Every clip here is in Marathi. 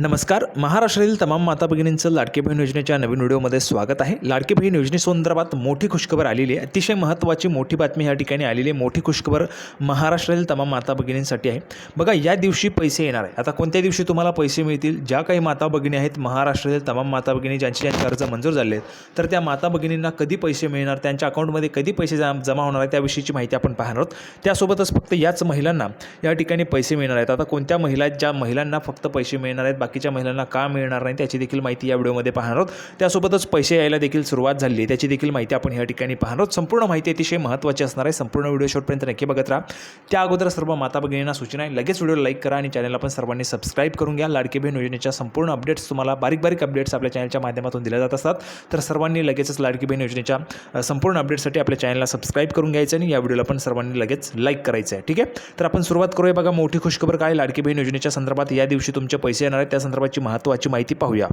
नमस्कार. महाराष्ट्रातील तमाम माता भगिनींचं लाडकी बहीण योजनेच्या नवीन व्हिडिओमध्ये स्वागत आहे. लाडकी बहीण योजनेसंदर्भात मोठी खुशखबर आलेली आहे. अतिशय महत्त्वाची मोठी बातमी या ठिकाणी आलेली आहे. मोठी खुशखबर महाराष्ट्रातील तमाम माता भगिनींसाठी आहे. बघा या दिवशी पैसे येणार आहे. आता कोणत्या दिवशी तुम्हाला पैसे मिळतील? ज्या काही माता भगिनी आहेत महाराष्ट्रातील तमाम माता भगिनी ज्यांचे ज्यांचे अर्ज मंजूर झाले आहेत तर त्या माता भगिनींना कधी पैसे मिळणार? त्यांच्या अकाउंटमध्ये कधी पैसे जमा होणार आहे त्याविषयीची माहिती आपण पाहणार आहोत. त्यासोबतच फक्त याच महिलांना या ठिकाणी पैसे मिळणार आहेत. आता कोणत्या महिला आहेत? ज्या महिलांना फक्त पैसे मिळणार आहेत बाकीच्या महिलांना का मिळणार नाही त्याची देखील माहिती या व्हिडिओमध्ये पाहणार आहोत. त्यासोबतच पैसे यायला देखील सुरुवात झाली. आहे त्याची देखील माहिती आपण या ठिकाणी पाहणार आहोत. संपूर्ण माहिती अतिशय महत्त्वाची असणार आहे. संपूर्ण व्हिडिओ शेवटपर्यंत नक्की बघत राहा. त्या अगोदर सर्व माता भगिनींना सूचना आहे. लगेच व्हिडिओ लाईक करा आणि चॅनलला पण सर्वांनी सबस्क्राईब करून घ्या. लाडके बहीण योजनेच्या संपूर्ण अपडेट्स तुम्हाला बारीक बारीक अपडेट्स आपल्या चॅनलच्या माध्यमातून दिल्या जात असतात. तर सर्वांनी लगेचच लाडकी बहीण योजनेच्या संपूर्ण अपडेटसाठी आपल्या चॅनलला सबस्क्राईब करून घ्यायचं आणि या व्हिडिओला पण सर्वांनी लगेच लाईक करायचं आहे. ठीक आहे? तर आपण सुरुवात करूया. बघा मोठी खुशखबर काय? लाडकी बहीण योजनेच्या संदर्भात या दिवशी तुमचे पैसे येणार आहेत. त्या संदर्भाची महत्त्वाची माहिती पाहूया.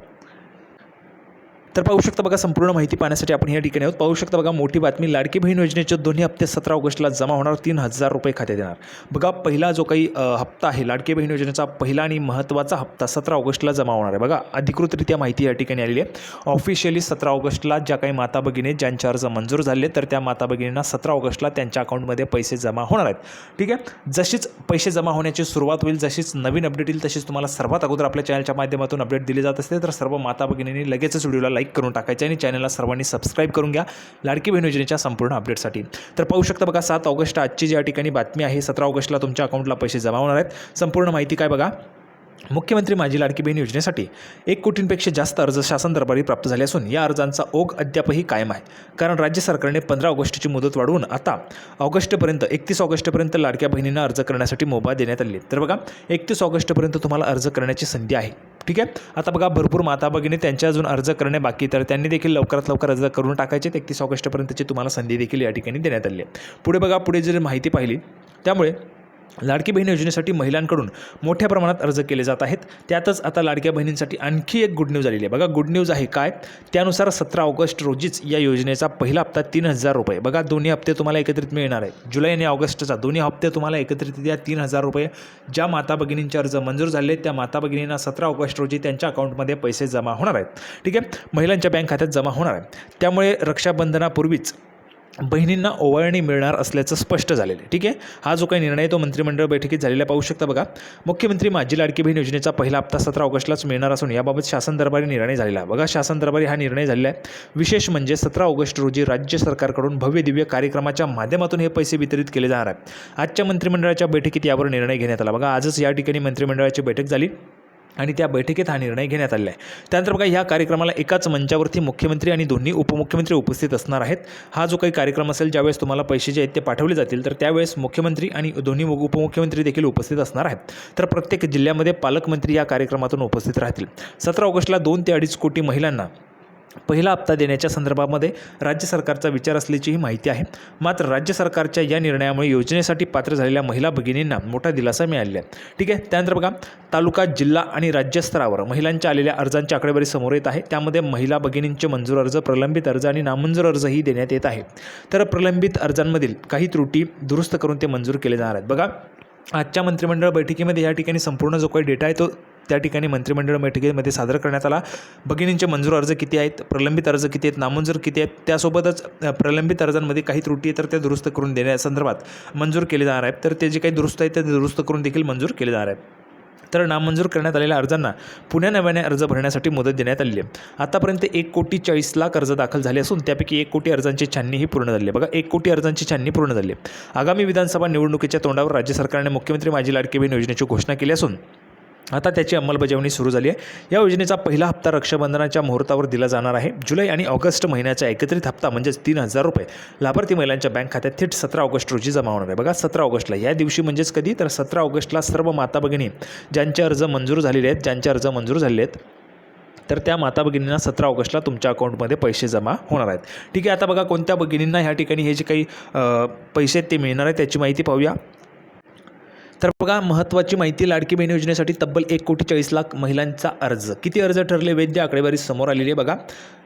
तर पाहू शकता बघा संपूर्ण माहिती पाहण्यासाठी आपण या ठिकाणी आहोत. पाहू शकता बघा मोठी बातमी लाडकी बहीण योजनेचे दोन्ही हप्ते सतरा ऑगस्टला जमा होणार तीन हजार रुपये खात्यात येणार. बघा पहिला जो काही हप्ता आहे लाडकी बहीण योजनेचा पहिला आणि महत्त्वाचा हप्ता सतरा ऑगस्टला जमा होणार आहे. बघा अधिकृतरित्या माहिती या ठिकाणी आलेली आहे. ऑफिशियली सतरा ऑगस्टला ज्या काही माता भगिनी ज्यांच्या अर्ज मंजूर झाले तर त्या माता भगिनींना सतरा ऑगस्टला त्यांच्या अकाउंटमध्ये पैसे जमा होणार आहेत. ठीक आहे? जशीच पैसे जमा होण्याची सुरुवात होईल जशीच नवीन अपडेट येईल तशीच तुम्हाला सर्वात अगोदर आपल्या चॅनलच्या माध्यमातून अपडेट दिली जात असते. तर सर्व माता भगिनींनी लगेचच व्हिडिओला लाईक करून टाकायचे आणि चॅनलला सर्वांनी सबस्क्राईब करून घ्या. लाडकी बहीण योजनेच्या संपूर्ण अपडेटसाठी तर पाहू शकता बघा सात ऑगस्ट आजची ज्या ठिकाणी बातमी आहे सतरा ऑगस्टला तुमच्या अकाउंटला पैसे जमा होणार आहेत. संपूर्ण माहिती काय बघा? मुख्यमंत्री माझी लाडकी बहीण योजनेसाठी एक कोटींपेक्षा जास्त अर्ज शासन दरबारी प्राप्त झाले असून या अर्जांचा ओघ अद्यापही कायम आहे. कारण राज्य सरकारने पंधरा ऑगस्टची मुदत वाढवून आता ऑगस्टपर्यंत एकतीस ऑगस्टपर्यंत लाडक्या बहिणींना अर्ज करण्यासाठी मोबा देण्यात आली तर बघा एकतीस ऑगस्टपर्यंत तुम्हाला अर्ज करण्याची संधी आहे. ठीक आहे? आता बघा भरपूर माता भगिनी त्यांच्या अजून अर्ज करणे बाकी तर त्यांनी देखील लवकरात लवकर अर्ज करून टाकायचे. एकतीस ऑगस्टपर्यंतची तुम्हाला संधी देखील या ठिकाणी देण्यात आली आहे. पुढे बघा पुढे जर माहिती पाहिली त्यामुळे लाडकी बहीण योजनेसाठी महिलांकडून मोठ्या प्रमाणात अर्ज केले जात आहेत. त्यातच आता लाडक्या बहिणींसाठी आणखी एक गुड न्यूज आलेली आहे. बघा गुड न्यूज आहे काय? त्यानुसार सतरा ऑगस्ट रोजीच या योजनेचा पहिला हप्ता तीन हजार रुपये. बघा दोन्ही हप्ते तुम्हाला एकत्रित मिळणार आहेत जुलै आणि ऑगस्टचा दोन्ही हप्ते तुम्हाला एकत्रित या तीन हजार रुपये. ज्या माता भगिनींचे अर्ज मंजूर झाले त्या माता भगिनींना सतरा ऑगस्ट रोजी त्यांच्या अकाउंटमध्ये पैसे जमा होणार आहेत. ठीक आहे? महिलांच्या बँक खात्यात जमा होणार आहे. त्यामुळे रक्षाबंधनापूर्वीच बहिणींना ओवाळणी मिळणार असल्याचं स्पष्ट झालेलं आहे. ठीक आहे? हा जो काही निर्णय आहे तो मंत्रिमंडळ बैठकीत झालेला पाहू शकता बघा. मुख्यमंत्री माझी लाडकी बहीण योजनेचा पहिला हप्ता सतरा ऑगस्टलाच मिळणार असून याबाबत शासन दरबारी निर्णय झालेला आहे. बघा शासन दरबारी हा निर्णय झालेला आहे. विशेष म्हणजे सतरा ऑगस्ट रोजी राज्य सरकारकडून भव्य दिव्य कार्यक्रमाच्या माध्यमातून हे पैसे वितरित केले जाणार आहे आजच्या मंत्रिमंडळाच्या बैठकीत यावर निर्णय घेण्यात आला. बघा आजच या ठिकाणी मंत्रिमंडळाची बैठक झाली. आणि त्या बैठकीत हा निर्णय घेण्यात आलेला आहे. त्यानंतर बघा ह्या कार्यक्रमाला एकाच मंचावरती मुख्यमंत्री आणि दोन्ही उपमुख्यमंत्री उपस्थित असणार आहेत. हा जो काही कार्यक्रम असेल ज्यावेळेस तुम्हाला पैसे जे आहेत ते पाठवले जातील तर त्यावेळेस मुख्यमंत्री आणि दोन्ही उपमुख्यमंत्री देखील उपस्थित असणार आहेत. तर प्रत्येक जिल्ह्यामध्ये पालकमंत्री या कार्यक्रमातून उपस्थित राहतील. सतरा ऑगस्टला दोन ते अडीच कोटी महिलांना पहिला हप्ता देण्याच्या संदर्भामध्ये राज्य सरकारचा विचार असल्याचीही माहिती आहे. मात्र राज्य सरकारच्या या निर्णयामुळे योजनेसाठी पात्र झालेल्या महिला भगिनींना मोठा दिलासा मिळालेला आहे. ठीक आहे त्यानंतर बघा तालुका जिल्हा आणि राज्यस्तरावर महिलांच्या आलेल्या अर्जांची आकडेवारी समोर येत आहे. त्यामध्ये महिला भगिनींचे मंजूर अर्ज प्रलंबित अर्ज आणि नामंजूर अर्जही देण्यात येत आहे. तर प्रलंबित अर्जांमधील काही त्रुटी दुरुस्त करून ते मंजूर केले जाणार आहेत. बघा आजच्या मंत्रिमंडळ बैठकीमध्ये या ठिकाणी संपूर्ण जो काही डेटा आहे तो त्या ठिकाणी मंत्रिमंडळ बैठकीमध्ये सादर करण्यात आला. भगिनींचे मंजूर अर्ज किती आहेत? प्रलंबित अर्ज किती आहेत? नामंजूर किती आहेत? त्यासोबतच प्रलंबित अर्जांमध्ये काही त्रुटी आहे तर त्या दुरुस्त करून देण्यासंदर्भात मंजूर केले जाणार आहेत. तर ते जे काही दुरुस्त आहेत ते दुरुस्त करून देखील मंजूर केले जाणार आहेत. तर नामंजूर करण्यात आलेल्या अर्जांना पुन्हा नव्याने अर्ज भरण्यासाठी मुदत देण्यात आली आहे. आतापर्यंत एक कोटी चाळीस लाख अर्ज दाखल झाले असून त्यापैकी एक कोटी अर्जांची छाननीही पूर्ण झाली आहे. बघा एक कोटी अर्जांची छाननी पूर्ण झाली आहे. आगामी विधानसभा निवडणुकीच्या तोंडावर राज्य सरकारने मुख्यमंत्री माझी लाडकी बहीण योजनेची घोषणा केली असून आता त्याची अंमलबजावणी सुरू झाली आहे. या योजनेचा पहिला हप्ता रक्षाबंधनाच्या मुहूर्तावर दिला जाणार आहे. जुलै आणि ऑगस्ट महिन्याचा एकत्रित हप्ता म्हणजेच तीन हजार रुपये. लाभार्थी महिलांच्या बँक खात्यात थेट सतरा ऑगस्ट रोजी जमा होणार आहे. बघा सतरा ऑगस्टला. या दिवशी म्हणजेच कधी? तर सतरा ऑगस्टला सर्व माता भगिनी ज्यांचे अर्ज मंजूर झालेले आहेत ज्यांचे अर्ज मंजूर झालेले आहेत तर त्या माता भगिनींना सतरा ऑगस्टला तुमच्या अकाउंटमध्ये पैसे जमा होणार आहेत. ठीक आहे आता बघा कोणत्या भगिनींना ह्या ठिकाणी हे जे काही पैसे आहेत ते मिळणार आहेत त्याची माहिती पाहूया. तर बघा महत्त्वाची माहिती लाडकी बहीण योजनेसाठी तब्बल एक कोटी चाळीस लाख महिलांचा अर्ज. किती अर्ज ठरले? वैद्य आकडेवारी समोर आलेली आहे बघा.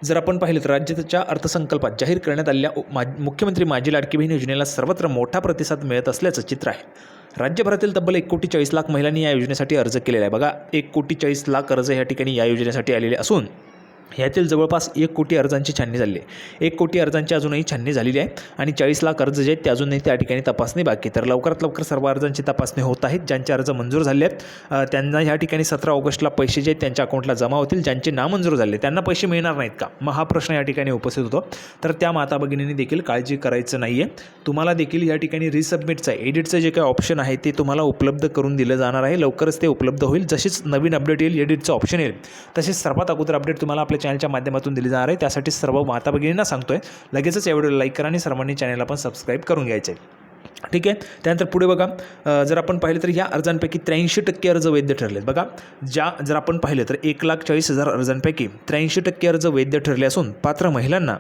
जर आपण पाहिलं तर राज्याच्या अर्थसंकल्पात जाहीर करण्यात आलेल्या मा मुख्यमंत्री माझी लाडकी बहीण योजनेला सर्वत्र मोठा प्रतिसाद मिळत असल्याचं चित्र आहे. राज्यभरातील तब्बल एक कोटी चाळीस लाख महिलांनी या योजनेसाठी अर्ज केलेला आहे. बघा एक कोटी चाळीस लाख अर्ज या ठिकाणी या योजनेसाठी आलेले असून ह्यातील जवळपास एक कोटी अर्जांची छाननी झाली आहे. एक कोटी अर्जांची अजूनही छाननी झालेली आहे आणि चाळीस लाख अर्ज जे आहेत ते अजूनही त्या ठिकाणी तपासणी बाकी तर लवकरात लवकर सर्व अर्जांची तपासणी होत आहेत ज्यांचे अर्ज मंजूर झाले आहेत. त्यांना ह्या ठिकाणी सतरा ऑगस्टला पैसे जे आहेत त्यांच्या अकाउंटला जमा होतील ज्यांचे नामंजूर झाले त्यांना पैसे मिळणार नाहीत का? मग हा प्रश्न या ठिकाणी उपस्थित होतो. तर त्या माता भगिनींनी देखील काळजी करायचं नाही आहे तुम्हाला देखील या ठिकाणी रिसबमिटचं एडिटचं जे काही ऑप्शन आहे ते तुम्हाला उपलब्ध करून दिलं जाणार आहे. लवकरच ते उपलब्ध होईल. जशीच नवीन अपडेट येईल एडिटचं ऑप्शन येईल. तसेच सर्वात अगोदर अपडेट तुम्हाला आपल्या चॅनलच्या माध्यमातून दिली जाणार आहे. त्यासाठी सर्व माता भगिनींना सांगतोय. लगेचच या व्हिडिओला लाईक करा आणि सर्वांनी चॅनलला पण सबस्क्राईब करून घ्यायचे. आहे. ठीक आहे? त्यानंतर पुढे बघा जर आपण पाहिलं तर ह्या अर्जांपैकी त्र्याऐंशी टक्के अर्ज वैध ठरलेत. बघा ज्या जर आपण पाहिलं तर एक लाख चाळीस हजार अर्जांपैकी त्र्याऐंशी टक्के अर्ज वैध ठरले असून पात्र महिलांना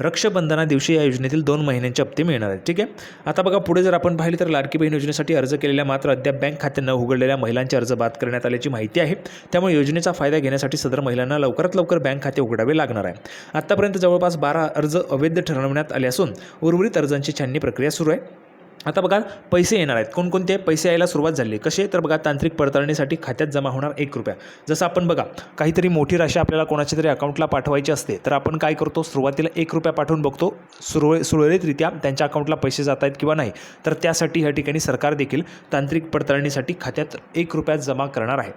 रक्षाबंधना दिवशी या योजनेतील दोन महिन्यांचे हप्ते मिळणार आहेत. ठीक आहे? आता बघा पुढे जर आपण पाहिलं तर लाडकी बहीण योजनेसाठी अर्ज केलेल्या मात्र अद्याप बँक खाते न उघडलेल्या महिलांचे अर्ज बाद करण्यात आल्याची माहिती आहे. त्यामुळे योजनेचा फायदा घेण्यासाठी सदर महिलांना लवकरात लवकर बँक खाते उघडावे लागणार आहे. आतापर्यंत जवळपास बारा अर्ज अवैध ठरवण्यात आले असून उर्वरित अर्जांची छाननी प्रक्रिया सुरू आहे. आता बघा पैसे येणार आहेत. कोणकोणते पैसे यायला सुरुवात झाली? कसे? तर बघा तांत्रिक पडताळणीसाठी खात्यात जमा होणार एक रुपया. जसं आपण बघा काहीतरी मोठी राशी आपल्याला कोणाच्या तरी अकाउंटला पाठवायची असते तर आपण काय करतो? सुरुवातीला एक रुपया पाठवून बघतो. सुरळ सुरळीतरित्या त्यांच्या अकाउंटला पैसे जात आहेत किंवा नाही. तर त्यासाठी या ठिकाणी सरकार देखील तांत्रिक पडताळणीसाठी खात्यात एक रुपया जमा करणार आहे.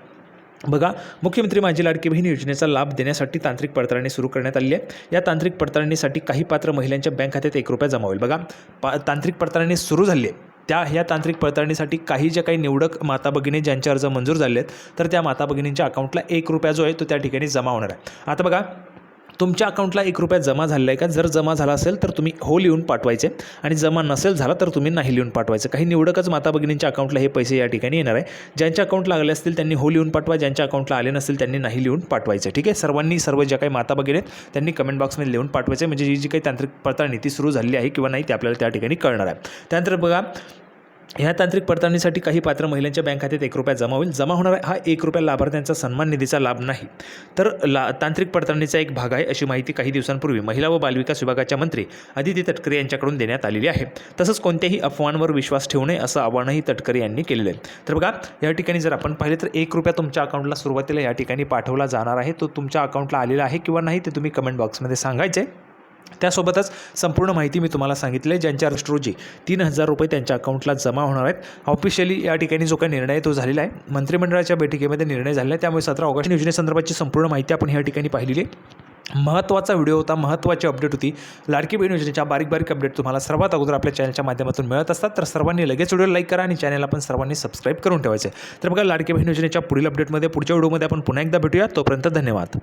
बघा मुख्यमंत्री माझी लाडकी बहीण योजनेचा लाभ देण्यासाठी तांत्रिक पडताळणी सुरू करण्यात आली आहे. या तांत्रिक पडताळणीसाठी काही पात्र महिलांच्या बँक खात्यात एक रुपया जमा होईल. बघा पा तांत्रिक पडताळणी सुरू झाली आहे. त्या ह्या तांत्रिक पडताळणीसाठी काही ज्या काही निवडक माता भगिनी ज्यांचे अर्ज मंजूर झाले आहेत तर त्या माता भगिनींच्या अकाउंटला एक रुपया जो आहे तो त्या ठिकाणी जमा होणार आहे. आता बघा तुमच्या अकाउंटला एक रुपया जमा झालेला आहे का? जर जमा झाला असेल तर तुम्ही हो लिहून पाठवायचे. आणि जमा नसेल झाला तर तुम्ही नाही लिहून पाठवायचं. काही निवडकच माता भगिनींच्या अकाउंटला हे पैसे या ठिकाणी येणार आहे. ज्यांच्या अकाउंटला आले असतील त्यांनी हो लिहून पाठवा. ज्यांच्या अकाउंटला आले नसतील त्यांनी नाही लिहून पाठवायचं. ठीक आहे? सर्वांनी सर्व ज्या काही माता भगिनी आहेत त्यांनी कमेंट बॉक्समध्ये लिहून पाठवायचं. म्हणजे जी जी काही तांत्रिक पडताळणी ती सुरू झालेली आहे किंवा नाही ते आपल्याला त्या ठिकाणी कळणार आहे. त्यानंतर बघा ह्या तांत्रिक पडताळणीसाठी काही पात्र महिलांच्या बँक खात्यात एक रुपया जमा होईल. जमा होणारा हा एक रुपया लाभार्थ्यांचा सन्मान निधीचा लाभ नाही. तर ला तांत्रिक पडताळणीचा एक भाग आहे अशी माहिती काही दिवसांपूर्वी महिला व बालविकास विभागाच्या मंत्री आदिती तटकरे यांच्याकडून देण्यात आलेली आहे. तसंच कोणत्याही अफवांवर विश्वास ठेवू नये असं आवाहनही तटकरे यांनी केलेलं आहे. तर बघा या ठिकाणी जर आपण पाहिले तर एक रुपया तुमच्या अकाउंटला सुरुवातीला या ठिकाणी पाठवला जाणार आहे. तो तुमच्या अकाउंटला आलेला आहे किंवा नाही ते तुम्ही कमेंट बॉक्समध्ये सांगायचे. त्यासोबतच संपूर्ण माहिती मी तुम्हाला सांगितली आहे ज्यांच्या अर्स्ट रोजी तीन हजार रुपये त्यांच्या अकाउंटला जमा होणार आहेत. ऑफिशियली या ठिकाणी जो काही निर्णय आहे तो झालेला आहे मंत्रिमंडळाच्या बैठकीमध्ये निर्णय झालेला आहे. त्यामुळे सतरा ऑगस्ट योजनेसंदर्भाची संपूर्ण माहिती आपण या ठिकाणी पाहिलेली आहे. महत्त्वाचा व्हिडिओ होता महत्त्वाची अपडेट होती. लाडकी बहीण योजनेच्या बारीक बारीक अपडेट तुम्हाला सर्वात अगोदर आपल्या चॅनलच्या माध्यमातून मिळत असतात. तर सर्वांनी लगेच व्हिडिओ लाईक करा आणि चॅनलला पण सर्वांनी सबस्क्राईब करून ठेवायचे. तर बघा लाडकी बहीण योजनेच्या पुढील अपडेटमध्ये पुढच्या व्हिडिओमध्ये आपण पुन्हा एकदा भेटूया. तोपर्यंत धन्यवाद.